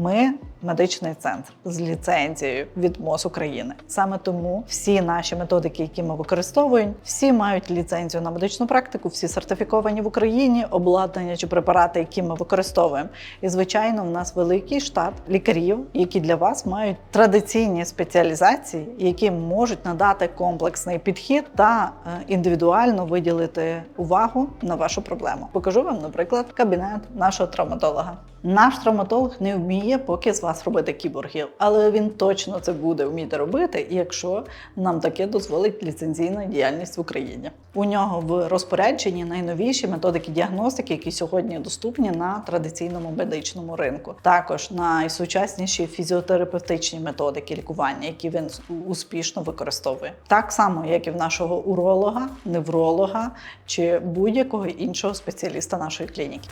Ми медичний центр з ліцензією від МОЗ України. Саме тому всі наші методики, які ми використовуємо, всі мають ліцензію на медичну практику, всі сертифіковані в Україні, обладнання чи препарати, які ми використовуємо. І звичайно, в нас великий штат лікарів, які для вас мають традиційні спеціалізації, які можуть надати комплексний підхід та е, індивідуально виділити увагу на вашу проблему. Покажу вам, наприклад, кабінет нашого травматолога. Наш травматолог не вміє поки з вас робити кіборгів, але він точно це буде вміти робити, якщо нам таке дозволить ліцензійна діяльність в Україні. У нього в розпорядженні найновіші методики діагностики, які сьогодні доступні на традиційному медичному ринку. Також найсучасніші фізіотерапевтичні методики лікування, які він успішно використовує, так само як і в нашого уролога, невролога чи будь-якого іншого спеціаліста нашої клініки.